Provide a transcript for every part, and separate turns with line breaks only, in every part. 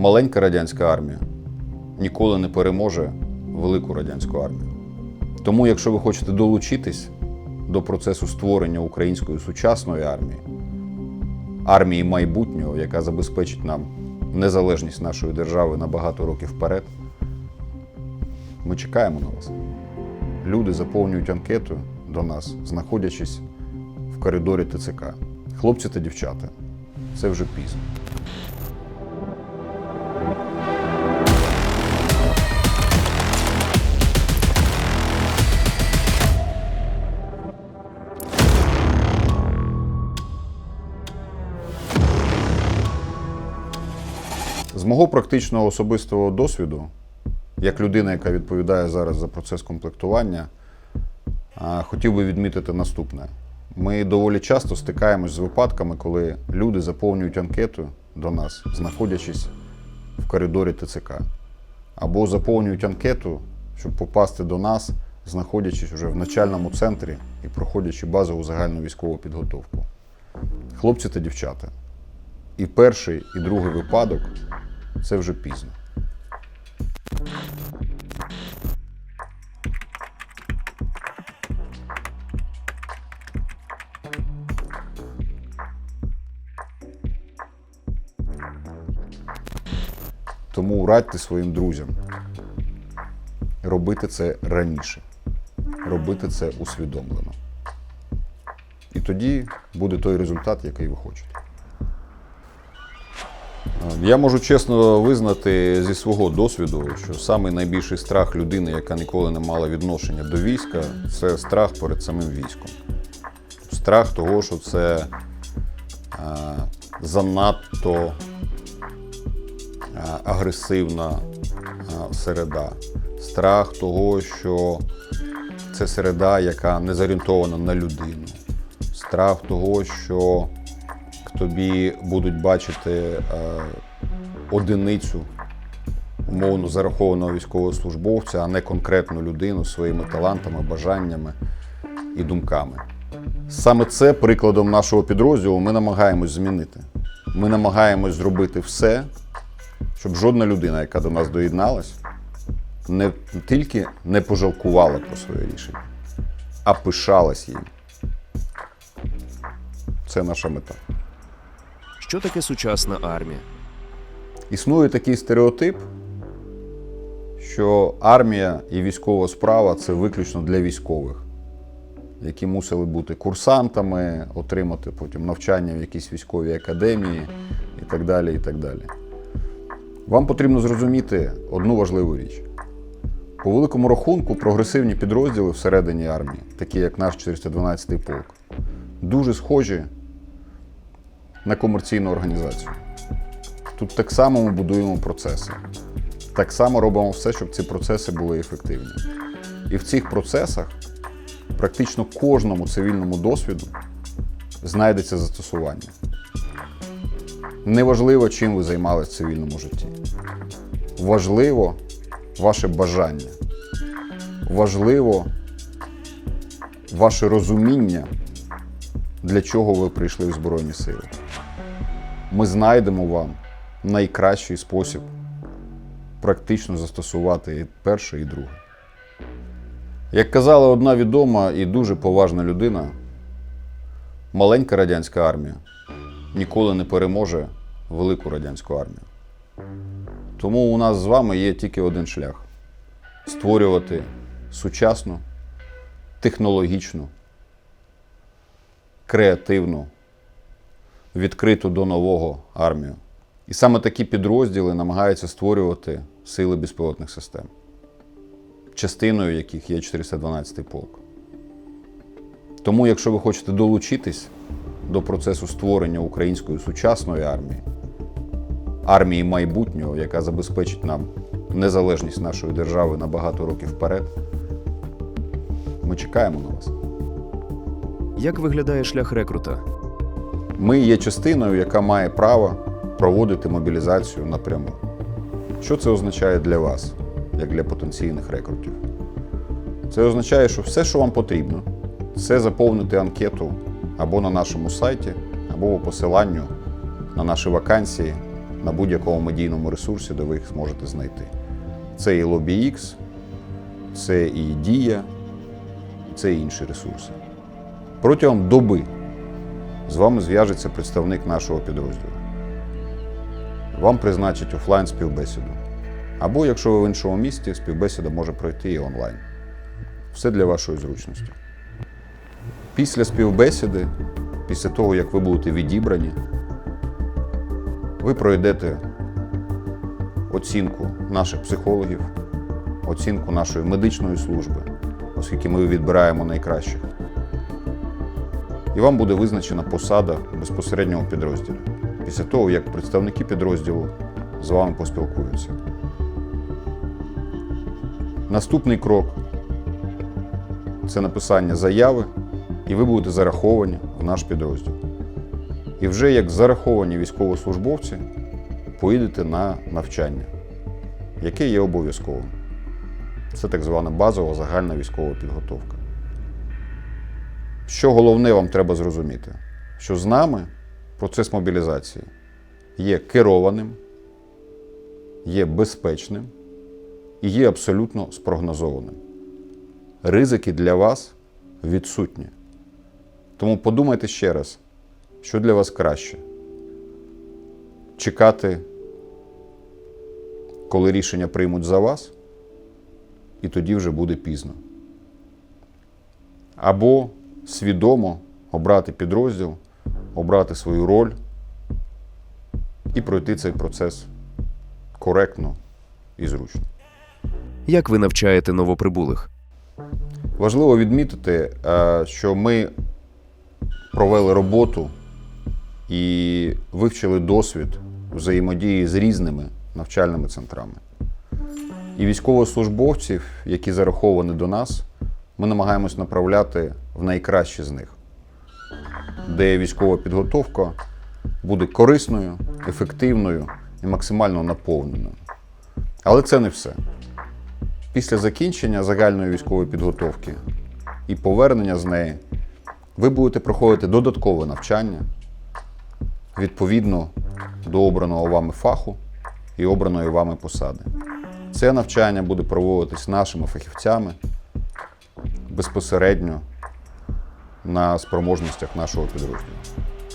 Маленька радянська армія ніколи не переможе велику радянську армію. Тому, якщо ви хочете долучитись до процесу створення української сучасної армії, армії майбутнього, яка забезпечить нам незалежність нашої держави на багато років вперед, ми чекаємо на вас. Люди заповнюють анкету до нас, знаходячись в коридорі ТЦК. Хлопці та дівчата, це вже пізно. Мого практичного особистого досвіду, як людина, яка відповідає зараз за процес комплектування, хотів би відмітити наступне. Ми доволі часто стикаємось з випадками, коли люди заповнюють анкету до нас, знаходячись в коридорі ТЦК, або заповнюють анкету, щоб попасти до нас, знаходячись вже в начальному центрі і проходячи базову загальну військову підготовку. Хлопці та дівчата. І перший, і другий випадок це вже пізно. Тому радьте своїм друзям робити це раніше, робити це усвідомлено. І тоді буде той результат, який ви хочете. Я можу чесно визнати зі свого досвіду, що самий найбільший страх людини, яка ніколи не мала відношення до війська, це страх перед самим військом. Страх того, що це е, занадто е, агресивна е, середа. Страх того, що це середа, яка не зорієнтована на людину. Страх того, що тобі будуть бачити е, одиницю умовно зарахованого військовослужбовця, а не конкретну людину своїми талантами, бажаннями і думками. Саме це прикладом нашого підрозділу ми намагаємось змінити. Ми намагаємось зробити все, щоб жодна людина, яка до нас доєдналась, не тільки не пожалкувала про своє рішення, а пишалась їм. Це наша мета.
Що таке сучасна армія?
Існує такий стереотип, що армія і військова справа це виключно для військових, які мусили бути курсантами, отримати потім навчання в якійсь військовій академії і так далі. і так далі. Вам потрібно зрозуміти одну важливу річ. По великому рахунку, прогресивні підрозділи всередині армії, такі як наш 412-й полк, дуже схожі на комерційну організацію. Тут так само ми будуємо процеси. Так само робимо все, щоб ці процеси були ефективні. І в цих процесах практично кожному цивільному досвіду знайдеться застосування. Неважливо, чим ви займалися в цивільному житті. Важливо ваше бажання. Важливо ваше розуміння, для чого ви прийшли в Збройні Сили. Ми знайдемо вам найкращий спосіб практично застосувати і перше, і друге. Як казала одна відома і дуже поважна людина, маленька радянська армія ніколи не переможе велику радянську армію. Тому у нас з вами є тільки один шлях створювати сучасну, технологічну, креативну, відкриту до нового армію. І саме такі підрозділи намагаються створювати сили безпілотних систем, частиною яких є 412 полк. Тому, якщо ви хочете долучитись до процесу створення української сучасної армії, армії майбутнього, яка забезпечить нам незалежність нашої держави на багато років вперед, ми чекаємо на вас.
Як виглядає шлях рекрута?
Ми є частиною, яка має право проводити мобілізацію напряму. Що це означає для вас, як для потенційних рекрутів? Це означає, що все, що вам потрібно, це заповнити анкету або на нашому сайті, або по посиланню на наші вакансії на будь-якому медійному ресурсі, де ви їх зможете знайти. Це і LobbyX, це і Дія, це і інші ресурси. Протягом доби з вами зв'яжеться представник нашого підрозділу. Вам призначать офлайн співбесіду. Або, якщо ви в іншому місті, співбесіда може пройти і онлайн. Все для вашої зручності. Після співбесіди, після того, як ви будете відібрані, ви пройдете оцінку наших психологів, оцінку нашої медичної служби, оскільки ми відбираємо найкращих. І вам буде визначена посада безпосереднього підрозділу після того, як представники підрозділу з вами поспілкуються. Наступний крок це написання заяви, і ви будете зараховані в наш підрозділ. І вже як зараховані військовослужбовці поїдете на навчання, яке є обов'язковим. Це так звана базова загальна військова підготовка. Що головне вам треба зрозуміти, що з нами процес мобілізації є керованим, є безпечним і є абсолютно спрогнозованим. Ризики для вас відсутні. Тому подумайте ще раз, що для вас краще: чекати, коли рішення приймуть за вас, і тоді вже буде пізно. Або свідомо обрати підрозділ, обрати свою роль і пройти цей процес коректно і зручно.
Як ви навчаєте новоприбулих?
Важливо відмітити, е, що ми провели роботу і вивчили досвід взаємодії з різними навчальними центрами. І військовослужбовців, які зараховані до нас, ми намагаємось направляти в найкращі з них, де військова підготовка буде корисною, ефективною і максимально наповненою. Але це не все. Після закінчення загальної військової підготовки і повернення з неї ви будете проходити додаткове навчання відповідно до обраного вами фаху і обраної вами посади. Це навчання буде проводитись нашими фахівцями безпосередньо на спроможностях нашого підрозділу.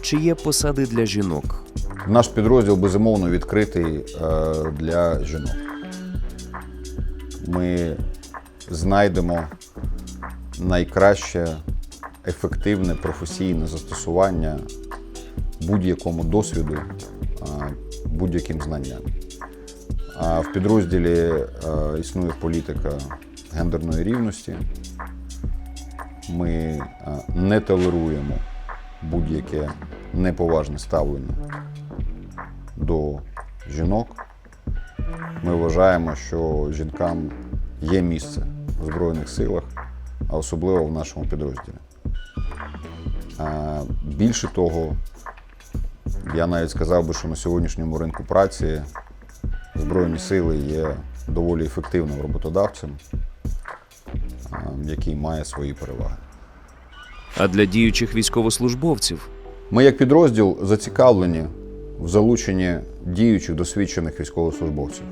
Чи є посади для жінок?
Наш підрозділ безумовно відкритий е, для жінок. Ми знайдемо найкраще ефективне професійне застосування будь-якому досвіду, е, будь-яким знанням. А в підрозділі е, існує політика гендерної рівності. Ми е, не толеруємо будь-яке неповажне ставлення до жінок. Ми вважаємо, що жінкам є місце в Збройних силах, а особливо в нашому підрозділі. Більше того, я навіть сказав би, що на сьогоднішньому ринку праці Збройні сили є доволі ефективним роботодавцем, який має свої переваги.
А для діючих військовослужбовців?
Ми, як підрозділ, зацікавлені в залученні діючих досвідчених військовослужбовців.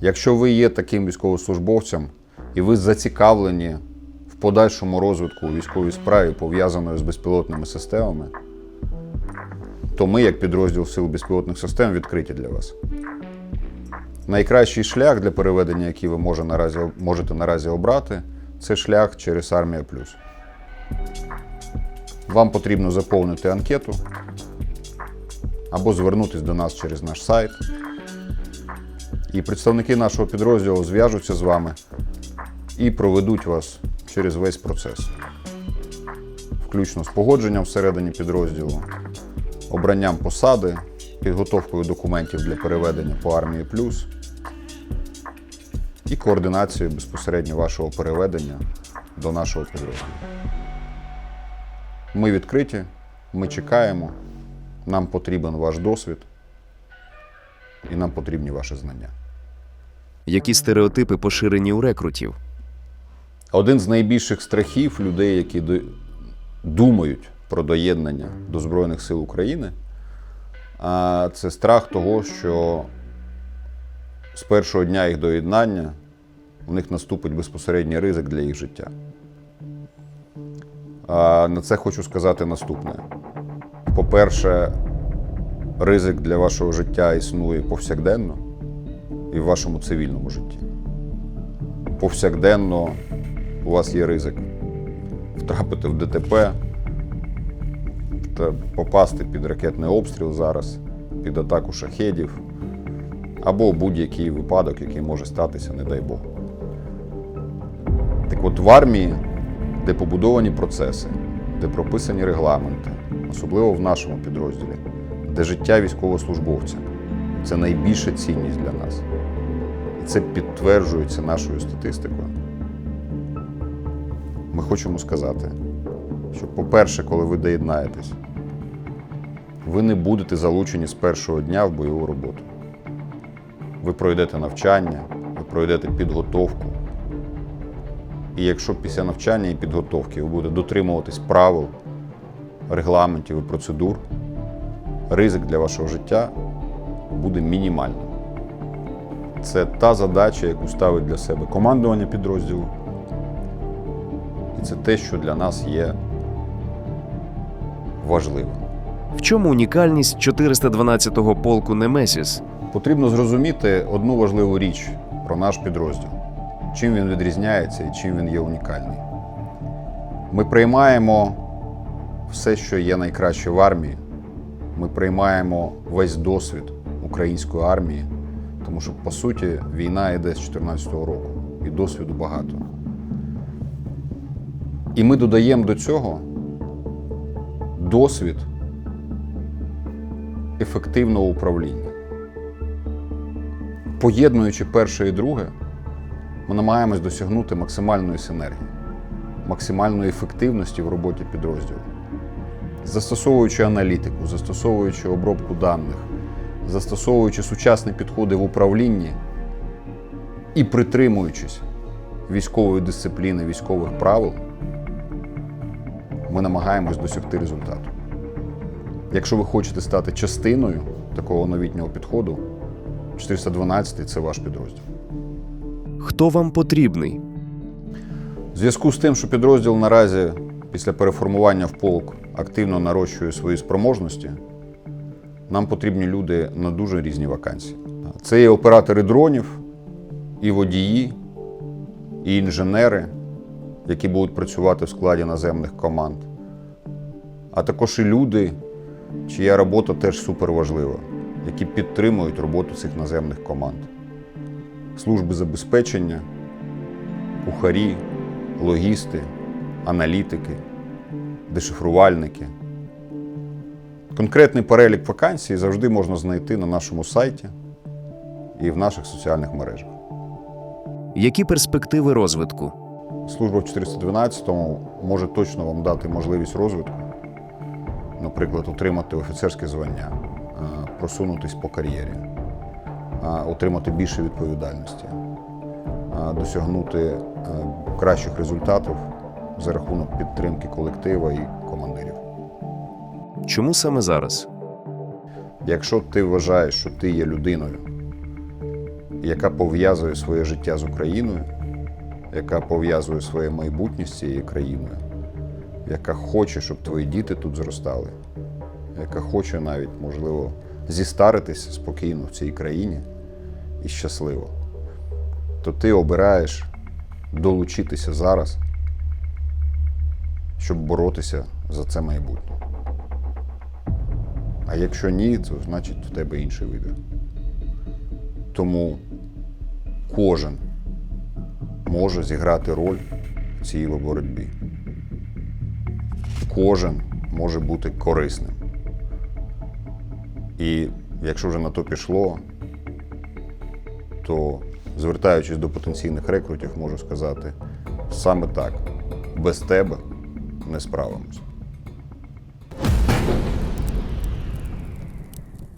Якщо ви є таким військовослужбовцем і ви зацікавлені в подальшому розвитку військовій справі, пов'язаної з безпілотними системами, то ми, як підрозділ Сил безпілотних систем, відкриті для вас. Найкращий шлях для переведення, який ви може наразі, можете наразі обрати, це шлях через Армія Плюс. Вам потрібно заповнити анкету або звернутися до нас через наш сайт. І представники нашого підрозділу зв'яжуться з вами і проведуть вас через весь процес, включно з погодженням всередині підрозділу, обранням посади, підготовкою документів для переведення по армії плюс і координацією безпосередньо вашого переведення до нашого підрозділу. Ми відкриті, ми чекаємо, нам потрібен ваш досвід і нам потрібні ваші знання.
Які стереотипи поширені у рекрутів?
Один з найбільших страхів людей, які думають про доєднання до Збройних сил України, А це страх того, що з першого дня їх доєднання у них наступить безпосередній ризик для їх життя. На це хочу сказати наступне. По-перше, ризик для вашого життя існує повсякденно і в вашому цивільному житті. Повсякденно у вас є ризик втрапити в ДТП, попасти під ракетний обстріл зараз, під атаку шахедів, або будь-який випадок, який може статися, не дай Бог. Так от в армії, де побудовані процеси, де прописані регламенти, особливо в нашому підрозділі, де життя військовослужбовця це найбільша цінність для нас. І це підтверджується нашою статистикою. Ми хочемо сказати, що, по-перше, коли ви доєднаєтесь, ви не будете залучені з першого дня в бойову роботу. Ви пройдете навчання, ви пройдете підготовку. І якщо після навчання і підготовки ви будете дотримуватись правил, регламентів і процедур, ризик для вашого життя буде мінімальним. Це та задача, яку ставить для себе командування підрозділу. І це те, що для нас є важливим.
В чому унікальність 412-го полку Немесіс?
Потрібно зрозуміти одну важливу річ про наш підрозділ, чим він відрізняється і чим він є унікальний. Ми приймаємо все, що є найкраще в армії. Ми приймаємо весь досвід української армії, тому що, по суті, війна йде з 2014 року, і досвіду багато. І ми додаємо до цього досвід ефективного управління. Поєднуючи перше і друге, ми намагаємось досягнути максимальної синергії, максимальної ефективності в роботі підрозділу. Застосовуючи аналітику, застосовуючи обробку даних, застосовуючи сучасні підходи в управлінні і притримуючись військової дисципліни, військових правил, ми намагаємось досягти результату. Якщо ви хочете стати частиною такого новітнього підходу, 412 це ваш підрозділ.
Хто вам потрібний?
В зв'язку з тим, що підрозділ наразі після переформування в полк активно нарощує свої спроможності, нам потрібні люди на дуже різні вакансії. Це і оператори дронів, і водії, і інженери, які будуть працювати в складі наземних команд, а також і люди, чия робота теж суперважлива, які підтримують роботу цих наземних команд. Служби забезпечення, кухарі, логісти, аналітики, дешифрувальники. Конкретний перелік вакансій завжди можна знайти на нашому сайті і в наших соціальних мережах.
Які перспективи розвитку?
Служба в 412-му може точно вам дати можливість розвитку, наприклад, отримати офіцерське звання, е, просунутись по кар'єрі, отримати більше відповідальності, досягнути е, кращих результатів за рахунок підтримки колектива і командирів.
Чому саме зараз?
Якщо ти вважаєш, що ти є людиною, яка пов'язує своє життя з Україною, яка пов'язує своє майбутнє з цією країною, яка хоче, щоб твої діти тут зростали, яка хоче навіть, можливо, зістаритись спокійно в цій країні і щасливо, то ти обираєш долучитися зараз, щоб боротися за це майбутнє. А якщо ні, то значить в тебе інший вибір. Тому кожен може зіграти роль в цій боротьбі. Кожен може бути корисним. І якщо вже на то пішло, то звертаючись до потенційних рекрутів, можу сказати саме так: без тебе не справимось.